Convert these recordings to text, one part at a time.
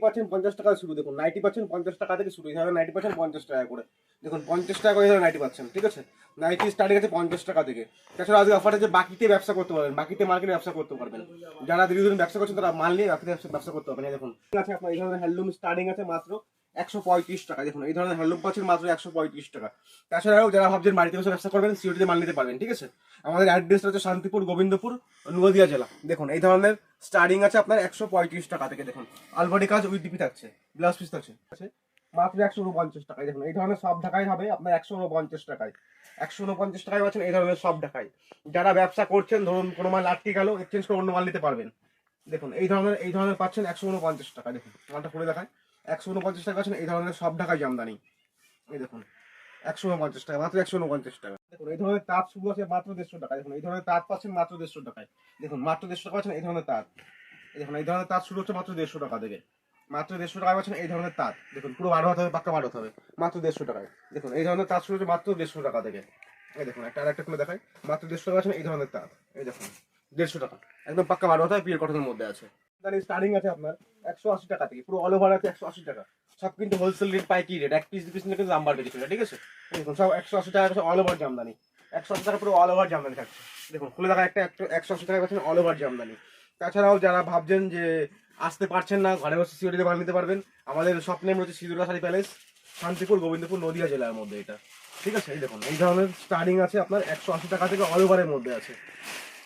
Percent পঞ্চাশ টাকা শুরু। দেখুন নাইনটি পার্সেন্ট পঞ্চাশ টাকা থেকে শুরু। হবে নাইনটি পার্সেন্ট পঞ্চাশ টাকা করে। দেখুন, পঞ্চাশ টাকা করে নাইনটি পার্সেন্ট ঠিক আছে? নাইনটি স্টার্টিং আছে পঞ্চাশ টাকা থেকে। তাছাড়া আজকে অফার আছে, বাকিতে ব্যবসা করতে পারবেন। বাকিতে মার্কেটে ব্যবসা করতে পারবেন। যারা দীর্ঘদিন ব্যবসা করছেন, তারা মাল নিয়ে বাকিতে ব্যবসা- করতে পারবেন। দেখুন আছে, আপনার এই ধরনের হ্যান্ডলুম স্টার্টিং আছে মাত্র। একশো পঁয়ত্রিশ টাকা। দেখুন, এই ধরনের হ্যান্ডলুম পাচ্ছেন মাত্র একশো পঁয়ত্রিশ টাকা। তাছাড়াও যারা ভাবছেন বাড়িতে বসে ব্যবসা করবেন সিওটিতে মাল নিতে পারবেন, ঠিক আছে? আমাদের অ্যাড্রেসটা হচ্ছে শান্তিপুর, গোবিন্দপুর, নদিয়া জেলা। দেখুন, এই ধরনের স্টার্টিং আছে আপনার একশো পঁয়ত্রিশ টাকা থেকে, দেখুন। আলবাডি কাজ উইথ ডিপি থাকছে ব্লাউজ পিস থাকছে? মাত্র একশো উনপঞ্চাশ টাকায়, দেখুন। এই ধরনের সব ঢাকায় হবে আপনার একশো উনপঞ্চাশ টাকায়। একশো উনপঞ্চাশ টাকায় পাচ্ছেন এই ধরনের সব ঢাকায়। যারা ব্যবসা করছেন, ধরুন কোনো মাল আটকে গেল এক্সচেঞ্জ করে অন্য মাল নিতে পারবেন। দেখুন, এই ধরনের এই ধরনের পাচ্ছেন একশো উনপঞ্চাশ টাকা, দেখুন। মালটা খুলে দেখায়। একশো উনপঞ্চাশ টাকা পাচ্ছেন এই ধরনের সব ঢাকায় জামদানি। এই দেখুন, একশো উনপঞ্চাশ টাকা, মাত্র একশো উনপঞ্চাশ টাকা। দেখুন, এই ধরনের তাঁত শুরু আছে মাত্র দেড়শো টাকা দেখুন, এই ধরনের তাঁত পাচ্ছেন মাত্র দেড়শো টাকায়। দেখুন, মাত্র দেড়শো টাকা পাচ্ছেন এই ধরনের তাঁত। দেখুন, এই ধরনের তাঁত শুরু হচ্ছে মাত্র দেড়শো টাকা থেকে। মাত্র দেড়শো টাকায় পাচ্ছেন এই ধরনের তাঁত। দেখুন, পুরো বারো হাতে হবে, পাক্কা বারো হবে। মাত্র দেড়শো টাকায়। দেখুন, এই ধরনের তাঁত শুরু হচ্ছে মাত্র দেড়শো টাকা থেকে। এই দেখুন, একটা আরেকটা খুলে দেখায় মাত্র দেড়শো টাকা পাচ্ছেন এই ধরনের তাঁত। এই দেখুন, দেড়শো টাকা। একদম পাক্কা বারো হাতে পিওর কটনের মধ্যে আছে। স্টার্টিং আছে আপনার একশো আশি টাকা থেকে, পুরো অল ওভার আছে একশো আশি টাকা। সব কিন্তু হোলসেল রেট পাইকি রেট এক পিস পিস নিয়ে কিন্তু দাম বাড়বে ঠিক আছে? দেখুন, সব একশো আশি টাকা অল ওভার জামদানি। একশো আশি টাকা পুরো অল ওভার জামদানি থাকছে। দেখুন, খুলে দেখা একটা একশো আশি টাকা পাচ্ছেন অল ওভার জামদানি। তাছাড়াও যারা ভাবছেন যে আসতে পারছেন না, ঘরে বসে সিওরিতে বানিয়ে নিতে পারবেন, আমাদের স্বপ্নের হচ্ছে সিঁদুরা শাড়ি প্যালেস শান্তিপুর, গোবিন্দপুর, নদিয়া জেলার মধ্যে এটা। ঠিক আছে? এই দেখুন, এই ধরনের স্টার্টিং আছে আপনার একশো আশি টাকা থেকে অল ওভারের মধ্যে আছে।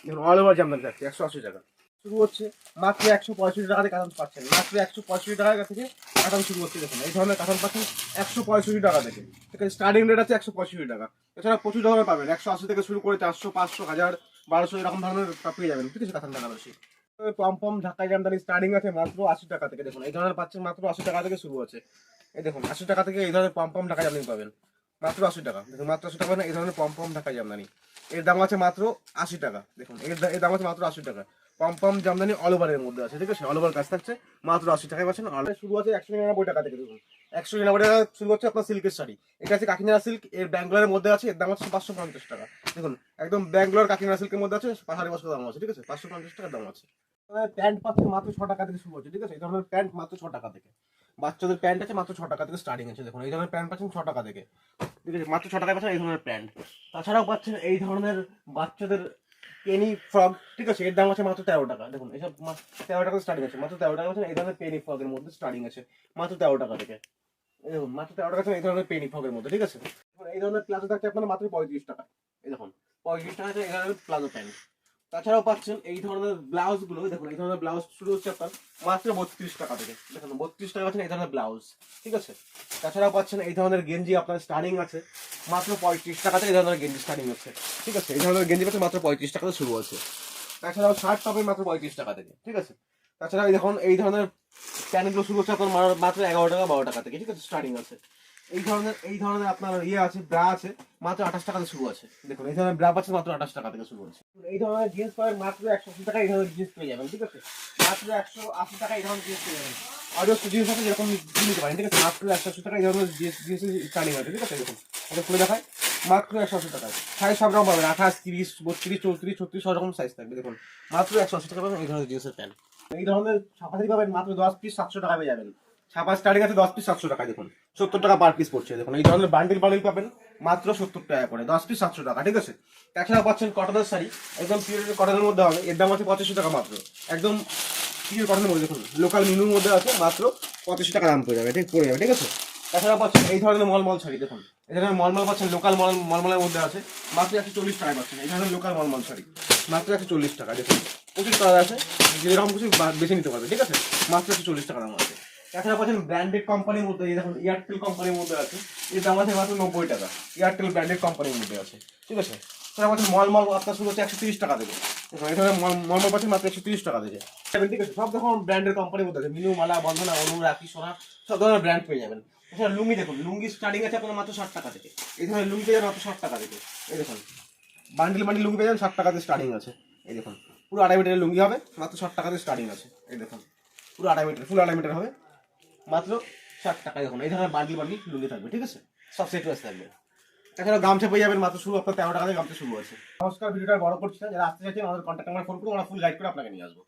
দেখুন অল ওভার জামদানি থাকছে, একশো আশি টাকা। শুরু হচ্ছে, মাত্র একশো পঁয়ষট্টি টাকা থেকে কাতান পাচ্ছেন মাত্র একশো পঁয়ষট্টি টাকা থেকে কাতান শুরু হচ্ছে, দেখুন। এই ধরনের কাতান পাচ্ছেন একশো পঁয়ষট্টি টাকা থেকে। স্টার্টিং রেট আছে একশো পঁয়ষট্টি টাকা। এছাড়া প্রচুর ধরনের পাবেন। একশো আশি থেকে শুরু করে চারশো, পাঁচশো, হাজার, বারোশো এরকম ধরনের পেয়ে যাবেন। ঠিক আছে Katan Banarasi pom pom Dhaka Jamdani starting আছে মাত্র আশি টাকা থেকে, দেখুন। এই ধরনের পাচ্ছেন মাত্র আশি টাকা থেকে শুরু আছে এই দেখুন, আশি টাকা থেকে এই ধরনের পম পম ঢাকা জামদানি পাবেন। মাত্র আশি টাকা। দেখুন, মাত্র আশি টাকা পাবেন এই ধরনের পম পম ঢাকা জামদানি এর দাম আছে মাত্র আশি টাকা। দেখুন এর দাম আছে মাত্র আশি টাকা। পম পম জামদানি অল ওভারের মধ্যে আছে, ঠিক আছে? অল ওভার কাজ থাকছে, মাত্র আশি টাকায় পাচ্ছেন। অল শুরু আছে একশো নিরানব্বই টাকা থেকে দেখুন। একশো নিরানব্বই টাকা শুরু হচ্ছে আপনার সিল্কের শাড়ি। এটা আছে কাকিনাড়া সিল্ক এর ব্যাঙ্গালোরের মধ্যে আছে, এর দাম হচ্ছে পাঁচশো পঞ্চাশ টাকা। দেখুন, একদম ব্যাঙ্গালোর কাকিনাড়া সিল্কের মধ্যে আছে সাড়ে পাঁচশো দাম আছে, ঠিক আছে? পাঁচশো পঞ্চাশ টাকার দাম আছে। প্যান্ট পাচ্ছে মাত্র ছ টাকা থেকে শুরু হচ্ছে, ঠিক আছে? এই ধরনের প্যান্ট মাত্র ছ টাকা থেকে। বাচ্চাদের প্যান্ট আছে মাত্র ছ টাকা থেকে স্টার্টিং আছে, দেখুন। এই ধরনের প্যান্ট পাচ্ছেন ছ টাকা থেকে। ঠিক আছে? মাত্র ছ টাকায় পাচ্ছেন এই ধরনের প্যান্ট তাছাড়াও পাচ্ছেন এই ধরনের বাচ্চাদের পেনি ফ্রগ ঠিক আছে, এর দাম আছে মাত্র তেরো টাকা। দেখুন, এসব তেরো টাকা স্টার্টিং আছে, মাত্র তেরো টাকা আছে, এই ধরনের পেনি ফ্রগের মধ্যে স্টার্টিং আছে, মাত্র তেরো টাকা থেকে। দেখুন, মাত্র তেরো টাকা এই ধরনের পেনি ফ্রগের মধ্যে, ঠিক আছে? এই ধরনের প্লাজো থাকছে আপনার মাত্র পঁয়ত্রিশ টাকা। এই দেখুন, পঁয়ত্রিশ টাকা আছে এই ধরনের প্লাজো প্যান্ট। তাছাড়াও পাচ্ছেন এই ধরনের ব্লাউজগুলো দেখুন, এই ধরনের ব্লাউজ শুরু হচ্ছে আপনার মাত্র বত্রিশ টাকা থেকে। দেখুন, বত্রিশ টাকা পাচ্ছেন এই ধরনের ব্লাউজ ঠিক আছে? তাছাড়াও পাচ্ছেন এই ধরনের গেঞ্জি, আপনার স্টার্টিং আছে, মাত্র পঁয়ত্রিশ টাকা থেকে এই ধরনের গেঞ্জি স্টার্টিং আছে ঠিক আছে? এই ধরনের গেঞ্জি পাচ্ছেন মাত্র পঁয়ত্রিশ টাকা শুরু আছে তাছাড়াও শার্ট পাবেন মাত্র পঁয়ত্রিশ টাকা থেকে, ঠিক আছে? তাছাড়া দেখুন, এই ধরনের প্যান্টগুলো শুরু হচ্ছে আপনার মাত্র এগারো টাকা, বারো টাকা থেকে, ঠিক আছে? স্টার্টিং আছে। এই ধরনের এই ধরনের আপনার ইয়ে আছে ব্রা আছে, মাত্র আঠাশ টাকা থেকে শুরু আছে। দেখুন, এই ধরনের ব্রা আছে মাত্র আঠাশ টাকা থেকে শুরু আছে এই ধরনের জিন্স পাবেন মাত্র একশো আশি টাকা এই ধরনের জিন্স পেয়ে যাবেন, ঠিক আছে? মাত্র একশো আশি টাকা এই ধরনের জিন্স পেয়ে যাবেন। আরও জিন্স আছে যেরকম নিতে পারেন ঠিক আছে? মাত্র একশো আশি টাকা এই ধরনের জিন্স জিন্স আছে, ঠিক আছে? দেখুন, এটা খুলে দেখায় মাত্র একশো আশি টাকায়। সাইজ সব রকম পাবেন, আঠাশ, তিরিশ, বত্রিশ, চৌত্রিশ, ছত্রিশ, সব রকম সাইজ থাকবে, দেখুন। মাত্র একশো আশি টাকা পাবেন এই ধরনের জিন্সের প্যান্ট এই ধরনের ছাপাশাড়ি পাবেন মাত্র দশ পিস সাতশো টাকা পেয়ে যাবেন। ছাপা স্টার্টিং আছে দশ পিস সাতশো টাকা দেখুন। সত্তর টাকা পার পিস পড়ছে। দেখুন, এই ধরনের বান্ডিল বান্ডিল পাবেন মাত্র সত্তর টাকা করে দশ পিস সাতশো টাকা, ঠিক আছে? তাছাড়া পাচ্ছেন কটনের শাড়ি, একদম পিওর কটনের মধ্যে হবে, এর দাম আছে পঁচাশি টাকা মাত্র। একদম পিওর কটনের মধ্যে, দেখুন লোকাল মিনুর মধ্যে আছে মাত্র পঁচাশি টাকা দাম পড়ে যাবে, ঠিক, পড়ে যাবে, ঠিক আছে? তাছাড়া পাচ্ছেন এই ধরনের মলমল শাড়ি, দেখুন, এই ধরনের মলমল পাচ্ছেন লোকাল মল, মলমলের মধ্যে আছে, মাত্র একশো চল্লিশ টাকায় পাচ্ছেন, এই ধরনের লোকাল মলমল শাড়ি, মাত্র একশো চল্লিশ টাকা, দেখুন, প্রচুর কালার আছে, যেরকম কিছু বেছে নিতে পারবে, ঠিক আছে? মাত্র একশো চল্লিশ টাকা দাম আছে। তাছাড়া পাচ্ছেন ব্র্যান্ডেড কোম্পানির মধ্যে দেখুন এয়ারটেল কোম্পানির মধ্যে আছে। এর দাম আছে মাত্র নব্বই টাকা। এয়ারটেল ব্র্যান্ডেড কোম্পানির মধ্যে আছে। ঠিক আছে? তাছাড়া পাচ্ছেন মলমল আপনার শুরু হচ্ছে একশো তিরিশ টাকা থেকে দেখুন মল- মলমল পাচ্ছেন মাত্র একশো তিরিশ টাকা থেকে ঠিক আছে? সব রকম ব্র্যান্ডের কোম্পানির মধ্যে আছে। মিনু, মালা বন্ধনা অনু, রাখি, সোনা, সব ধরনের ব্র্যান্ড পেয়ে যাবেন। এছাড়া লুঙ্গি দেখুন, লুঙ্গি স্টার্টিং আছে আপনার মাত্র ষাট টাকা থেকে। এই ধরনের লুঙ্গি পেয়ে যাবেন মাত্র ষাট টাকা থেকে। এই দেখুন বান্ডিল বান্ডিল লুঙ্গি পেয়ে যাবেন, ষাট টাকাতে স্টার্টিং আছে। এই দেখুন, পুরো আড়াই মিটারের লুঙ্গি হবে, মাত্র ষাট টাকাতে স্টার্টিং আছে। এই দেখুন, পুরো আড়াই মিটার ফুল আড়াই মিটার হবে। মাত্র ষাট টাকা দেখুন। এই ধরনের বান্ডিল বান্ডিল লুঙ্গি থাকবে, ঠিক আছে? সব সেট ওয়াইজ থাকবে। এছাড়া গামছা পেয়ে যাবেন মাত্র শুরু, আপনার তেরো টাকা গামছা শুরু আছে। নমস্কার, ভিডিওটা বড় করছি না, যারা আসতে চাইছেন আমাদের কন্ট্যাক্ট নাম্বার ফোন করুন, আমরা ফুল গাইড করে আপনাকে নিয়ে আসব।